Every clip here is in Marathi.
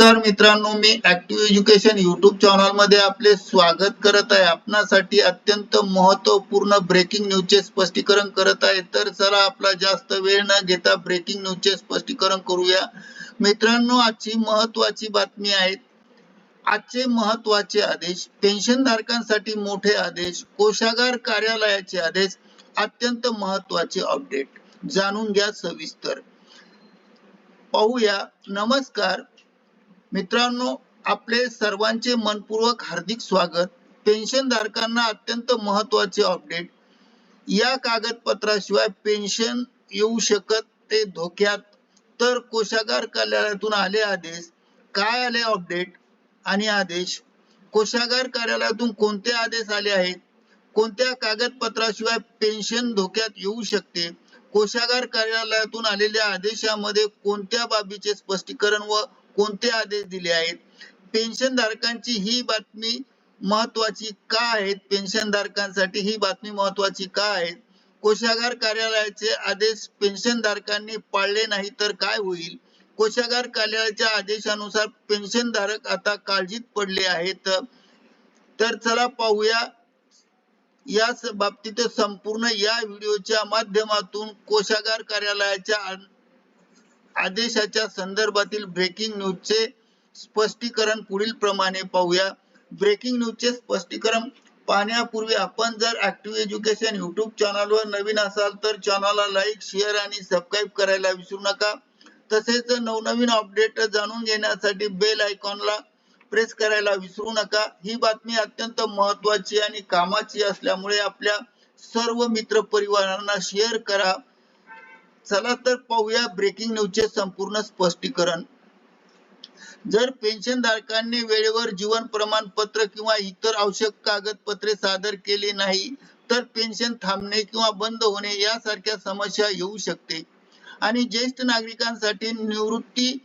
नमस्कार मित्रांनो मी ऍक्टिव्ह एज्युकेशन युट्यूब चॅनलमध्ये आपले स्वागत करत आहे. आपणासाठी अत्यंत महत्त्वपूर्ण ब्रेकिंग न्यूजचे स्पष्टीकरण करत आहे. तर चला आपला जास्त वेळ न घेता ब्रेकिंग न्यूजचे स्पष्टीकरण करूया. मित्रांनो आजची महत्वाची बातमी आहे. आजचे महत्त्वाचे आदेश पेन्शन धारकांसाठी मोठे आदेश कोशागार कार्यालयाचे आदेश अत्यंत महत्त्वाचे अपडेट जाणून घ्या सविस्तर. पाहूया. नमस्कार. मित्रांनो आपले सर्वांचे मनपूर्वक हार्दिक स्वागत. पेन्शन धारकांना अत्यंत महत्त्वाचे अपडेट. या कागदपत्राशिवाय पेन्शन येऊ शकत ते धोक्यात. तर कोशागार कार्यालयातून आले आदेश. काय आले अपडेट आणि आदेश? कोशागार कार्यालयातून कोणते आदेश आले आहेत? कोणत्या कागदपत्राशिवाय पेन्शन धोक्यात येऊ शकते? कोशागार कार्यालयातून आलेल्या आदेशामध्ये कोणत्या बाबीचे स्पष्टीकरण व कोणते आदेश दिले आहेत? पेन्शन धारकांची ही बातमी महत्वाची का आहेत? पेन्शन धारकांसाठी ही बातमी महत्वाची का आहे कोशागार कार्यालयाचे आदेश पेन्शन धारकांनी पाळले नाही तर काय होईल? कोशागार कार्यालयाच्या आदेशानुसार पेन्शन धारक आता काळजीत पडले आहेत. तर चला पाहूया. या बाबतीत संपूर्ण या व्हिडिओच्या माध्यमातून कोशागार कार्यालयाच्या आदेशाच्या संदर्भातील ब्रेकिंग न्यूजचे स्पष्टीकरण पुढील प्रमाणे पाहूया. ब्रेकिंग न्यूजचे स्पष्टीकरण पाहण्यापूर्वी आपण जर ऍक्टिव्ह एज्युकेशन युट्यूब चॅनलवर नवीन असाल तर चॅनलला लाईक शेअर आणि सबस्क्राईब करायला विसरू नका. तसेच नवनवीन अपडेट जाणून घेण्यासाठी बेल आयकॉनला प्रेस करायला विसरू नका. ही बातमी अत्यंत महत्वाची आणि कामाची असल्यामुळे आपल्या सर्व मित्र परिवारांना शेअर करा. चला तर पाहूया ब्रेकिंग न्यूजचे संपूर्ण स्पष्टीकरण. जर पेन्शन धारकांनी वेळेवर जीवन प्रमाणपत्र किंवा इतर आवश्यक कागदपत्रे सादर केली नाही तर पेन्शन थांबणे किंवा बंद होणे यासारख्या समस्या येऊ शकते. आणि ज्येष्ठ नागरिकांसाठी निवृत्ती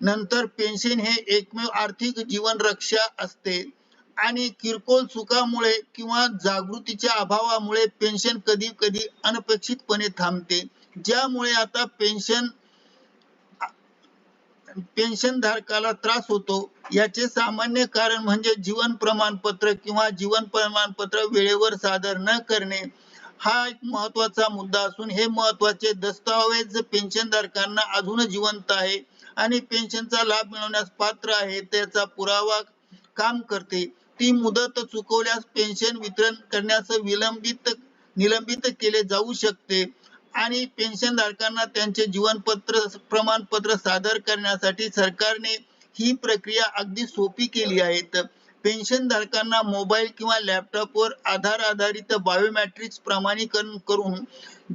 नंतर पेन्शन हे एकमेव आर्थिक जीवन रक्षा असते. आणि किरकोळ चुकामुळे किंवा जागृतीच्या अभावामुळे पेन्शन कधी कधी अनपेक्षितपणे थांबते. ज्यामुळे आता पेन्शन पेन्शन धारकाला त्रास होतो. याचे सामान्य कारण म्हणजे जीवन प्रमाणपत्र किंवा जीवन प्रमाणपत्र वेळेवर सादर न करणे. हा एक महत्त्वाचा मुद्दा असून हे महत्त्वाचे दस्तावेज पेन्शन धारकांना अजून जिवंत आहे आणि पेन्शनचा लाभ मिळवण्यास पात्र आहे त्याचा पुरावा काम करते. ती मुदत चुकवल्यास पेन्शन वितरण करण्यास विलंबित निलंबित केले जाऊ शकते. आणि पेन्शन धारकांना त्यांचे जीवनपत्र प्रमाणपत्र सादर करण्यासाठी सरकारने ही प्रक्रिया अगदी सोपी केली आहे पेन्शन धारकांना मोबाईल किंवा लॅपटॉपवर आधार आधारित बायोमॅट्रिक्स प्रमाणीकरण करून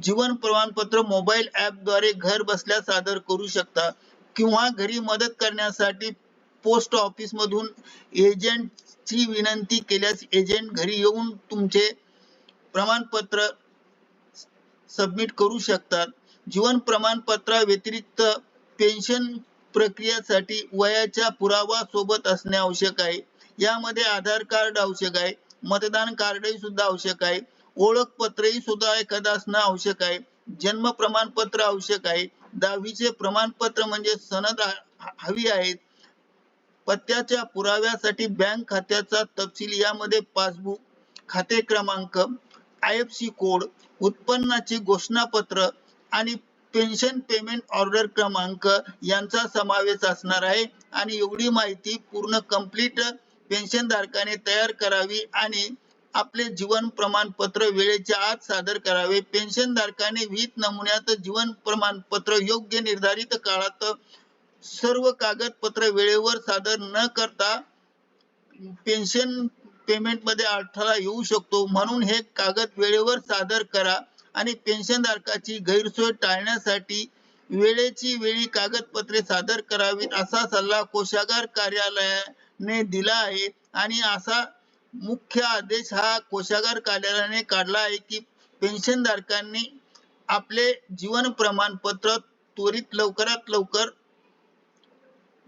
जीवन प्रमाणपत्र मोबाईल ऍपद्वारे घर बसल्या सादर करू शकता किंवा घरी मदत करण्यासाठी पोस्ट ऑफिस मधून एजंटची विनंती केल्यास एजंट घरी येऊन तुमचे प्रमाणपत्र सबमिट करू शकतात. जीवन प्रमाणपत्रा व्यतिरिक्त पेन्शन प्रक्रियेसाठी वयाच्या पुरावा सोबत असणे आवश्यक आहे. यामध्ये आधार कार्ड आवश्यक आहे. मतदान कार्डही सुद्धा आवश्यक आहे. ओळखपत्रही सुद्धा एखादा असणं आवश्यक आहे. जन्म प्रमाणपत्र आवश्यक आहे. दहावीचे प्रमाणपत्र म्हणजे सनद हवी आहेत. पत्त्याच्या पुराव्यासाठी बँक खात्याचा तपशील यामध्ये पासबुक खाते क्रमांक आय एफ सी कोड उत्पन्नाचे घोषणापत्र आणि पेन्शन पेमेंट ऑर्डर क्रमांक यांचा समावेश असणार आहे. आणि एवढी माहिती पूर्ण कंप्लीट पेन्शन धारकाने तयार करावी आणि आपले जीवन प्रमाणपत्र वेळेच्या आत सादर करावे. पेन्शन धारकाने विहित नमुन्यात जीवन प्रमाणपत्र योग्य निर्धारित काळात सर्व कागदपत्र वेळेवर सादर न करता पेन्शन पेमेंटमध्ये अडथळा येऊ शकतो. म्हणून हे कागद वेळेवर सादर करा आणि पेन्शन धारकाची गैरसोय टाळण्यासाठी वेळेची वेळी कागदपत्रे सादर करावीत असा सल्ला कोशागार कार्यालयाने दिला आहे. आणि असा मुख्य आदेश हा कोशागार कार्यालयाने काढला आहे की पेन्शन धारकांनी आपले जीवन प्रमाणपत्र त्वरित लवकरात लवकर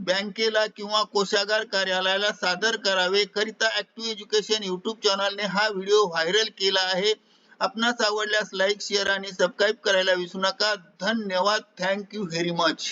बँकेला किंवा कोशागार कार्यालयाला सादर करावे करिता ऍक्टिव्ह एज्युकेशन युट्यूब चॅनलने हा व्हिडिओ व्हायरल केला आहे. आपणास आवडल्यास लाईक शेअर आणि सबस्क्राईब करायला विसरू नका. धन्यवाद. Thank you very much